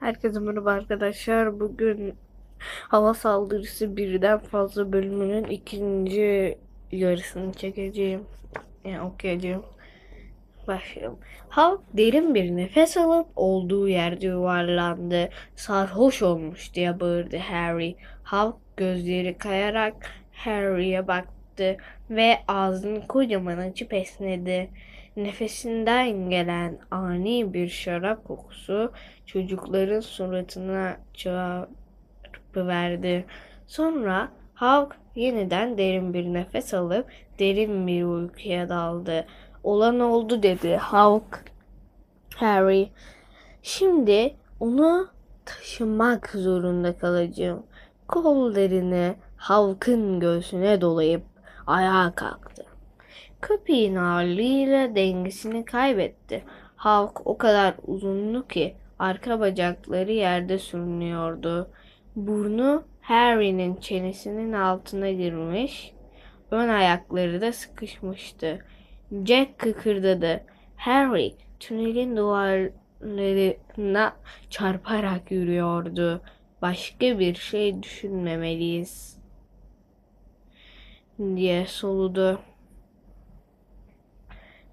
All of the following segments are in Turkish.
Herkese merhaba arkadaşlar. Bugün hava saldırısı birden fazla bölümünün ikinci yarısını çekeceğim. Yani okuyacağım. Başlayalım. Halk derin bir nefes alıp olduğu yerde yuvarlandı. Sarhoş olmuş diye bağırdı Harry. Halk gözleri kayarak Harry'e baktı ve ağzını kocaman açıp esnedi. Nefesinden gelen ani bir şarap kokusu çocukların suratına çarpıverdi. Sonra Hawk yeniden derin bir nefes alıp derin bir uykuya daldı. Olan oldu dedi Hawk. Harry. Şimdi onu taşımak zorunda kalacağım. Kollarını Hawk'ın göğsüne dolayıp ayağa kalktı. Köpeğin ağırlığıyla dengesini kaybetti. Hawk o kadar uzundu ki arka bacakları yerde sürünüyordu. Burnu Harry'nin çenesinin altına girmiş, ön ayakları da sıkışmıştı. Jack kıkırdadı. Harry tünelin duvarlarına çarparak yürüyordu. Başka bir şey düşünmemeliyiz diye soludu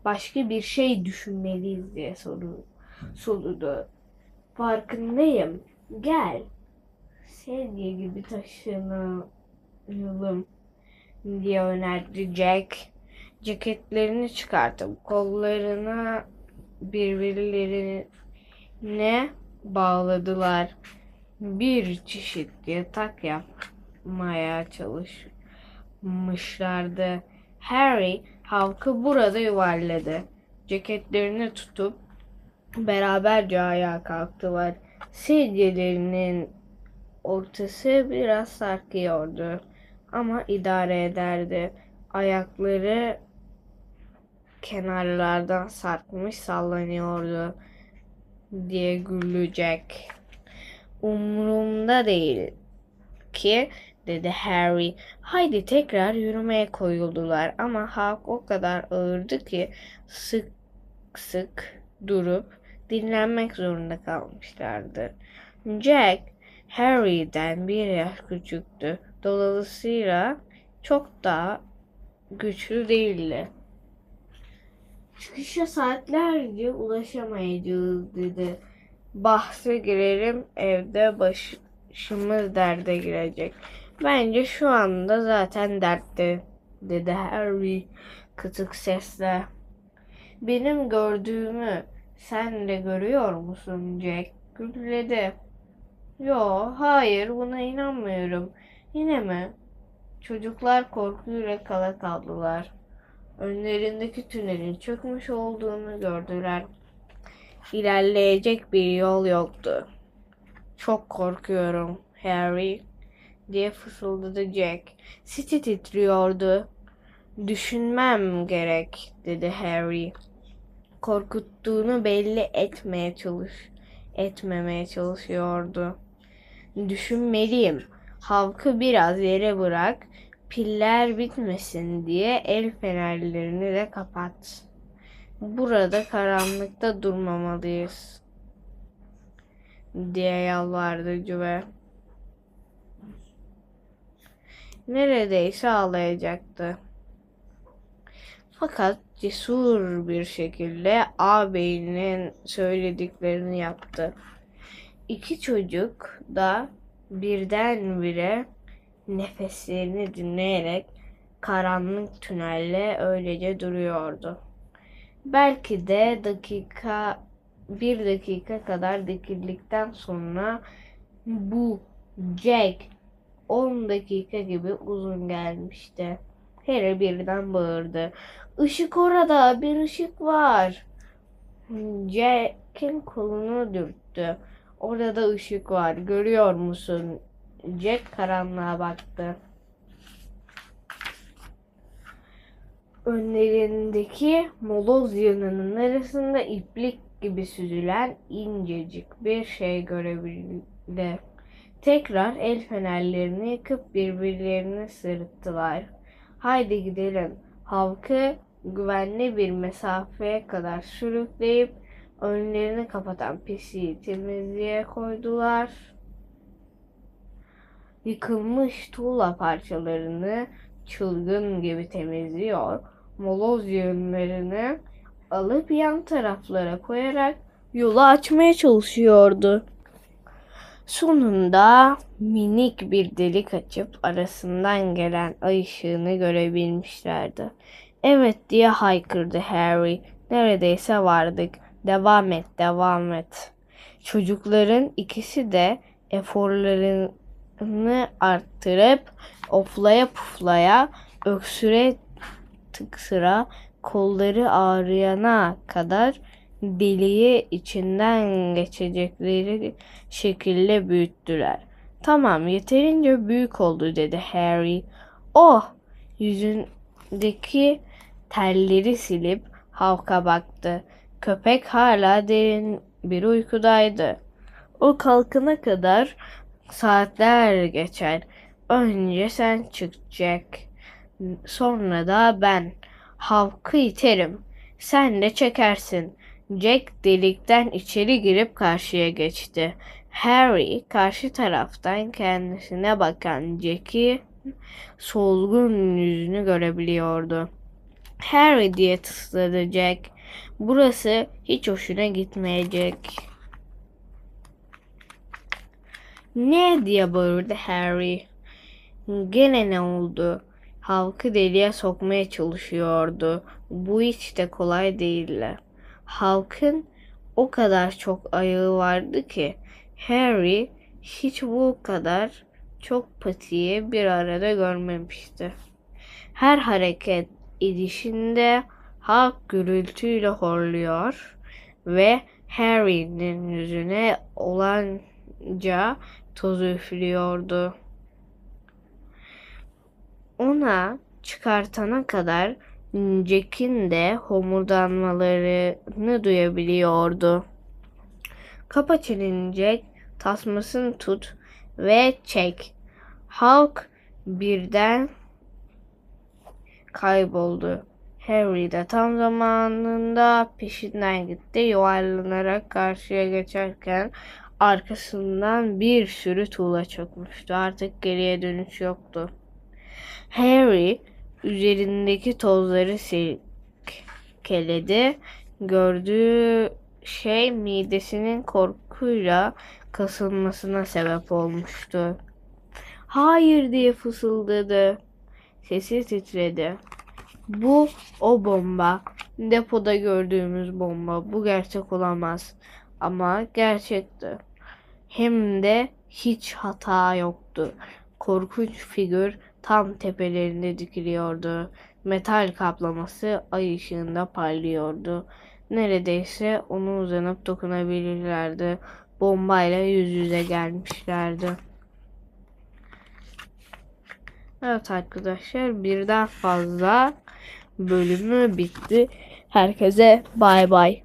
başka bir şey düşünmeliyiz diye soru, soludu. Farkındayım. Gel. Sedye gibi taşınalım diye önerdi Jack. Ceketlerini çıkartıp kollarına birbirlerine bağladılar. Bir çeşit yatak yapmaya çalışmışlardı. Harry halkı burada yuvarladı. Ceketlerini tutup beraberce ayağa kalktılar. Sedyelerinin ortası biraz sarkıyordu ama idare ederdi. Ayakları kenarlardan sarkmış sallanıyordu diye gülecek. Umurumda değil ki dedi Harry. Haydi tekrar yürümeye koyuldular ama Hawk o kadar ağırdı ki sık sık durup dinlenmek zorunda kalmışlardı. Jack Harry'den bir yaş küçüktü. Dolayısıyla çok daha güçlü değildi. Çıkışa saatlerce ulaşamayacağız dedi. Bahse girerim evde başımız derde girecek. Bence şu anda zaten dertte dedi Harry kıtık sesle. Benim gördüğümü sen de görüyor musun Jack? Gürledi. Yo, hayır buna inanmıyorum. Yine mi? Çocuklar korkuyla kala kaldılar. Önlerindeki tünelin çökmüş olduğunu gördüler. İlerleyecek bir yol yoktu. Çok korkuyorum Harry diye fısıldadı Jack. City titriyordu. Düşünmem gerek dedi Harry. Korkuttuğunu belli etmeye çalış etmemeye çalışıyordu. Düşünmeliyim. Halkı biraz yere bırak. Piller bitmesin diye el fenerlerini de kapat. Burada karanlıkta durmamalıyız diye yalvardı Cüve. Neredeyse ağlayacaktı. Fakat cesur bir şekilde ağabeyinin söylediklerini yaptı. İki çocuk da birdenbire nefeslerini dinleyerek karanlık tünelle öylece duruyordu. Belki de dakika bir dakika kadar dikildikten sonra bu Jack 10 dakika gibi uzun gelmişti. Harry birden bağırdı. Işık orada, bir ışık var. Jack'in kolunu dürttü. Orada ışık var, görüyor musun? Jack karanlığa baktı. Önlerindeki moloz yanının arasında iplik gibi süzülen incecik bir şey görebildi. Tekrar el fenerlerini yakıp birbirlerini sırıttılar. Haydi gidelim. Halkı güvenli bir mesafeye kadar sürükleyip Önlerini kapatan pisliği temizliğe koydular. Yıkılmış tuğla parçalarını çılgın gibi temizliyor. Moloz yığınlarını alıp yan taraflara koyarak yolu açmaya çalışıyordu. Sonunda minik bir delik açıp arasından gelen ay ışığını görebilmişlerdi. Evet diye haykırdı Harry. Neredeyse vardık. Devam et, devam et. Çocukların ikisi de eforlarını arttırıp oflaya puflaya, öksüre tıksıra, kolları ağrıyana kadar deliği içinden geçecekleri şekilde büyüttüler. Tamam yeterince büyük oldu dedi Harry. Oh yüzündeki telleri silip Havk'a baktı. Köpek hala derin bir uykudaydı. O kalkana kadar saatler geçer. Önce sen çıkacak. Sonra da ben. Havk'ı iterim. Sen de çekersin. Jack delikten içeri girip karşıya geçti. Harry karşı taraftan kendisine bakan Jack'i solgun yüzünü görebiliyordu. Harry diye tısladı Jack. Burası hiç hoşuna gitmeyecek. Ne diye bağırdı Harry. Gene ne oldu? Halkı deliğe sokmaya çalışıyordu. Bu hiç de kolay değildi. Halkın o kadar çok ayağı vardı ki Harry hiç bu kadar çok patiyi bir arada görmemişti. Her hareket edişinde halk gürültüyle horluyor ve Harry'nin yüzüne olanca toz üflüyordu. Ona çıkartana kadar Jack'in de homurdanmalarını duyabiliyordu. Kapa çeneni Jack, tasmasını tut ve çek. Hulk birden kayboldu. Harry de tam zamanında peşinden gitti. Yuvarlanarak karşıya geçerken arkasından bir sürü tuğla çökmüştü. Artık geriye dönüş yoktu. Harry üzerindeki tozları silkeledi. Gördüğü şey midesinin korkuyla kasılmasına sebep olmuştu. Hayır diye fısıldadı. Sesi titredi. Bu o bomba. Depoda gördüğümüz bomba. Bu gerçek olamaz. Ama gerçekti. Hem de hiç hata yoktu. Korkunç figür tam tepelerinde dikiliyordu. Metal kaplaması ay ışığında parlıyordu. Neredeyse onu uzanıp dokunabilirlerdi. Bombayla yüz yüze gelmişlerdi. Evet arkadaşlar birden fazla bölümü bitti. Herkese bay bay.